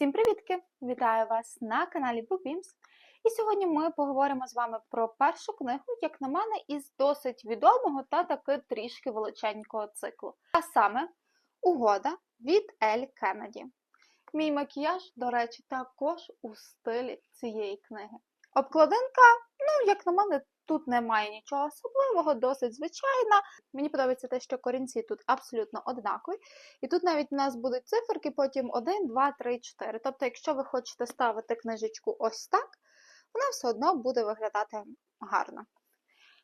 Всім привітки! Вітаю вас на каналі BookBeams. І сьогодні ми поговоримо з вами про першу книгу, як на мене, із досить відомого та таки трішки величенького циклу. А саме Угода від Ель Кеннеді. Мій макіяж, до речі, також у стилі цієї книги. Обкладинка, ну, як на мене, тут немає нічого особливого, досить звичайна. Мені подобається те, що корінці тут абсолютно однакові. І тут навіть у нас будуть циферки, потім 1, 2, 3, 4. Тобто, якщо ви хочете ставити книжечку ось так, вона все одно буде виглядати гарно.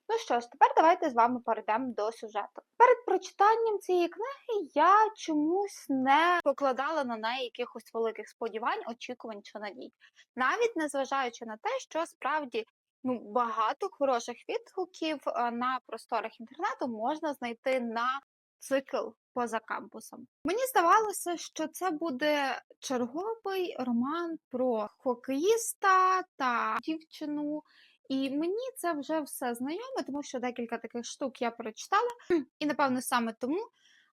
Ну що ж, тепер давайте з вами перейдемо до сюжету. Перед прочитанням цієї книги я чомусь не покладала на неї якихось великих сподівань, очікувань чи надій. Навіть незважаючи на те, що справді ну, багато хороших відгуків е, на просторах інтернету можна знайти на цикл поза кампусом. Мені здавалося, що це буде черговий роман про хокеїста та дівчину. І мені це вже все знайоме, тому що декілька таких штук я прочитала. І, напевно, саме тому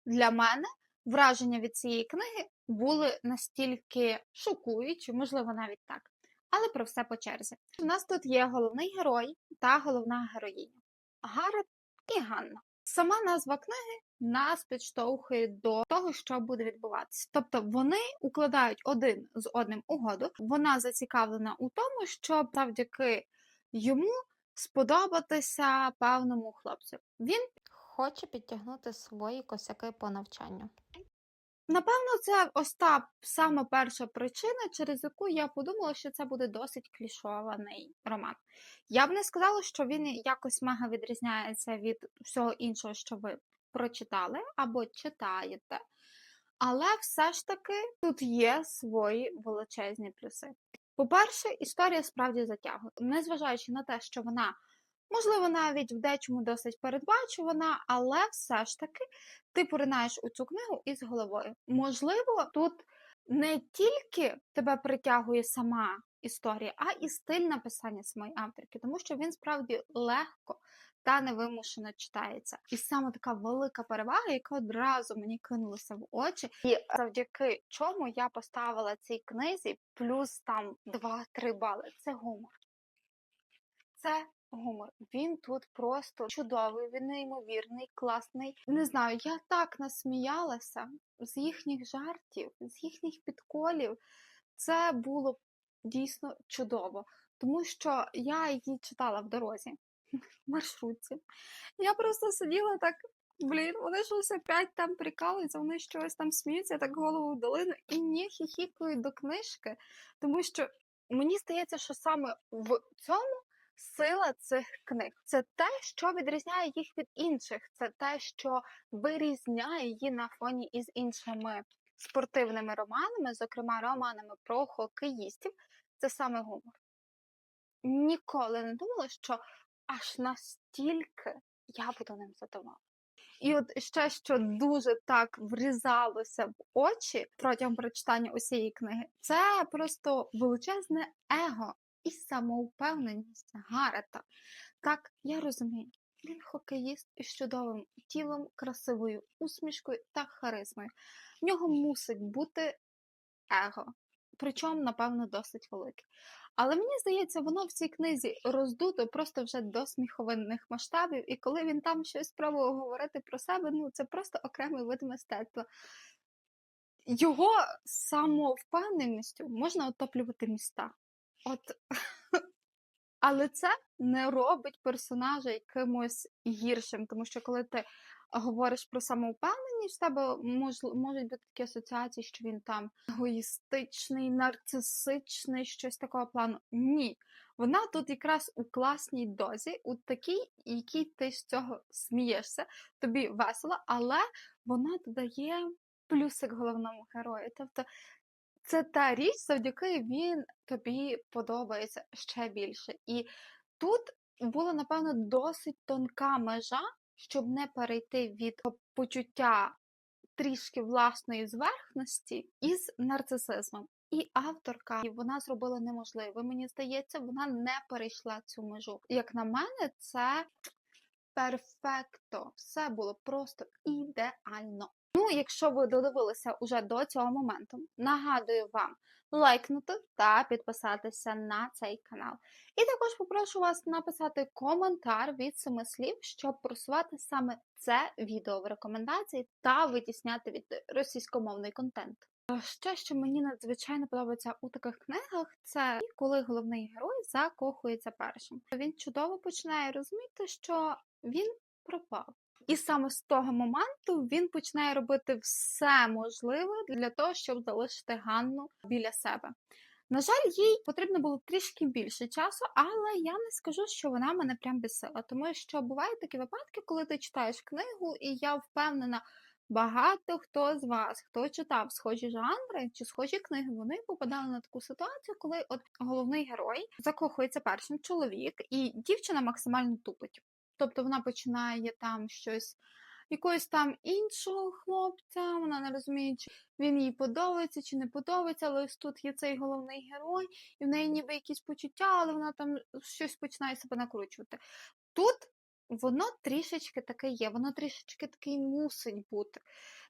для мене враження від цієї книги були настільки шокуючі, можливо, навіть так. Але про все по черзі. У нас тут є головний герой та головна героїня Гарет і Ганна. Сама назва книги нас підштовхує до того, що буде відбуватися. Тобто вони укладають один з одним угоду. Вона зацікавлена у тому, щоб завдяки йому сподобатися певному хлопцю. Він Хоче підтягнути свої косяки по навчанню. Напевно, це ось та саме перша причина, через яку я подумала, що це буде досить клішований роман. Я б не сказала, що він якось мега відрізняється від всього іншого, що ви прочитали або читаєте. Але все ж таки тут є свої величезні плюси. По-перше, історія справді затягує, незважаючи на те, що вона, можливо, навіть в дечому досить передбачувана, але все ж таки ти поринаєш у цю книгу із головою. Можливо, тут не тільки тебе притягує сама історія, а і стиль написання самої авторки, тому що він справді легко та невимушено читається. І саме така велика перевага, яка одразу мені кинулася в очі, і завдяки чому я поставила цій книзі плюс там 2-3 бали. Це гумор. Це гумор. Він тут просто чудовий, він неймовірний, класний. Не знаю, я так насміялася з їхніх жартів, з їхніх підколів. Це було дійсно чудово, тому що я її читала в дорозі, в маршрутці. Я просто сиділа так. Блін, вони щось опять там прикалуються, вони щось там сміються, так голову в долину і не хіхікають до книжки, тому що мені здається, що саме в цьому сила цих книг. Це те, що відрізняє їх від інших, це те, що вирізняє її на фоні із іншими спортивними романами, зокрема романами про хокеїстів, це саме гумор. Ніколи не думала, що аж настільки я буду ним задоволена. І от ще що дуже так врізалося в очі протягом прочитання усієї книги, це просто величезне его і самовпевненість Гарета. Так, я розумію, він хокеїст із чудовим тілом, красивою усмішкою та харизмою. В нього мусить бути его, причому, напевно, досить велике. Але мені здається, воно в цій книзі роздуто просто вже до сміховинних масштабів, і коли він там щось спробував говорити про себе, ну це просто окремий вид мистецтва. Його самовпевненістю можна отоплювати міста. От. Але це не робить персонажа якимось гіршим, тому що коли ти говориш про самовпевненість, в тебе мож, можуть бути такі асоціації, що він там егоїстичний, нарцисичний, щось такого плану. Ні. Вона тут якраз у класній дозі, у такій, якій ти з цього смієшся, тобі весело, але вона додає плюсик головному герою. Тобто це та річ, завдяки він тобі подобається ще більше. І тут була, напевно, досить тонка межа, щоб не перейти від почуття трішки власної зверхності із нарцисизмом. І авторка і вона зробила неможливе. Мені здається, вона не перейшла цю межу. Як на мене, це перфекто. Все було просто ідеально. Ну, якщо ви додивилися уже до цього моменту, нагадую вам лайкнути та підписатися на цей канал. І також попрошу вас написати коментар від семи слів, щоб просувати саме це відео в рекомендації та витісняти від російськомовний контент. А Ще, що мені надзвичайно подобається у таких книгах, це коли головний герой закохується першим. Він чудово починає розуміти, що він пропав. І саме з того моменту він починає робити все можливе для того, щоб залишити Ганну біля себе. На жаль, їй потрібно було трішки більше часу, але я не скажу, що вона мене прям бісила, тому що бувають такі випадки, коли ти читаєш книгу, і я впевнена, багато хто з вас, хто читав схожі жанри чи схожі книги, вони попадали на таку ситуацію, коли от головний герой закохується першим чоловік, і дівчина максимально тупить. Тобто вона починає там щось. Якогось там іншого хлопця, вона не розуміє, чи він їй подобається чи не подобається, але ось тут є цей головний герой, і в неї ніби якісь почуття, але вона там щось починає себе накручувати. Тут воно трішечки таке є, воно трішечки таке мусить бути.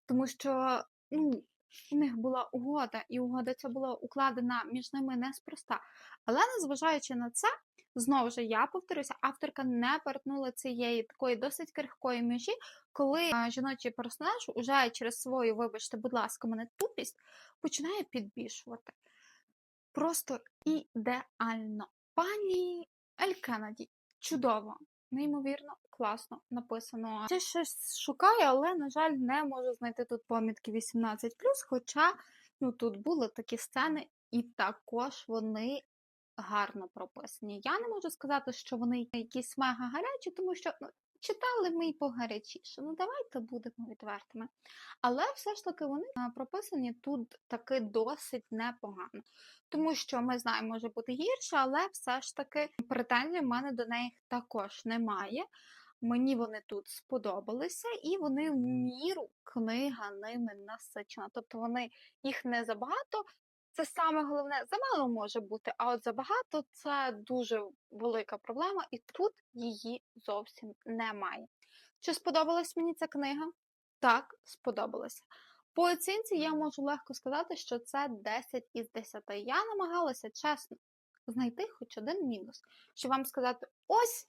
Тому що ну, у них була угода, і угода ця була укладена між ними неспроста. Але незважаючи на це, знову ж я повторюся, авторка не перетнула цієї такої досить крихкої межі, коли а, жіночий персонаж уже через свою, вибачте, будь ласка, мене тупість починає підбільшувати. Просто ідеально. Пані Ель Кеннеді, чудово, неймовірно, класно написано. Ще щось шукаю, але, на жаль, не можу знайти тут помітки 18+, хоча ну, тут були такі сцени, і також вони гарно прописані. Я не можу сказати, що вони якісь мега гарячі, тому що ну, читали ми й погарячіше. Ну, давайте будемо відвертими. Але все ж таки вони прописані тут таки досить непогано. Тому що ми знаємо, може бути гірше, але все ж таки претензій в мене до неї також немає. Мені вони тут сподобалися, і вони в міру книга ними насичена. Тобто вони їх не забагато. Це саме головне, замало може бути, а от забагато це дуже велика проблема, і тут її зовсім немає. Чи сподобалась мені ця книга? Так, сподобалася. По оцінці я можу легко сказати, що це 10 із 10. Я намагалася чесно знайти хоч один мінус, щоб вам сказати, ось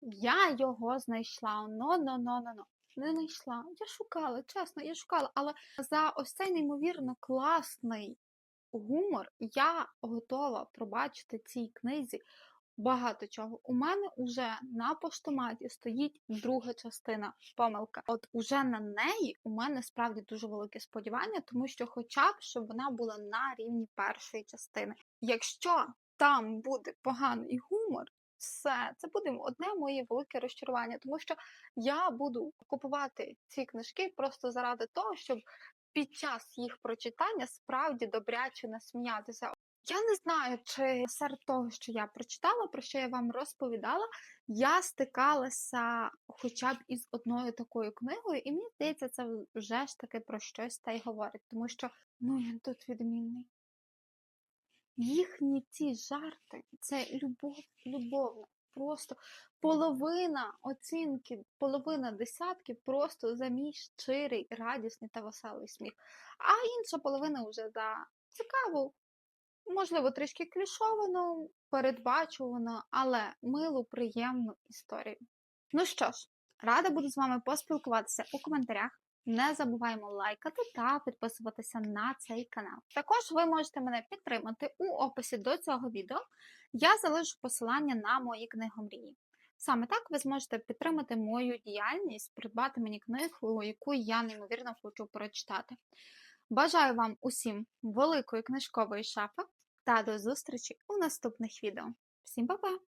я його знайшла. но но но но но Не знайшла. Я шукала, чесно, я шукала. Але за ось цей неймовірно класний гумор я готова пробачити цій книзі багато чого. У мене вже на поштоматі стоїть друга частина помилка. От уже на неї у мене справді дуже велике сподівання, тому що, хоча б щоб вона була на рівні першої частини. Якщо там буде поганий гумор, все, це буде одне моє велике розчарування, тому що я буду купувати ці книжки просто заради того, щоб під час їх прочитання справді добряче насміятися. Я не знаю, чи серед того, що я прочитала, про що я вам розповідала, я стикалася хоча б із одною такою книгою, і мені здається, це вже ж таки про щось та й говорить, тому що ну він тут відмінний. Їхні ці жарти це любов, любовна. Просто половина оцінки, половина десятки просто за мій щирий, радісний та веселий сміх. А інша половина вже за цікаву, можливо, трішки клішовану, передбачувану, але милу, приємну історію. Ну що ж, рада буду з вами поспілкуватися у коментарях. Не забуваємо лайкати та підписуватися на цей канал. Також ви можете мене підтримати у описі до цього відео. Я залишу посилання на мої книгомрії. Саме так ви зможете підтримати мою діяльність, придбати мені книгу, яку я неймовірно хочу прочитати. Бажаю вам усім великої книжкової шафи та до зустрічі у наступних відео. Всім па-па!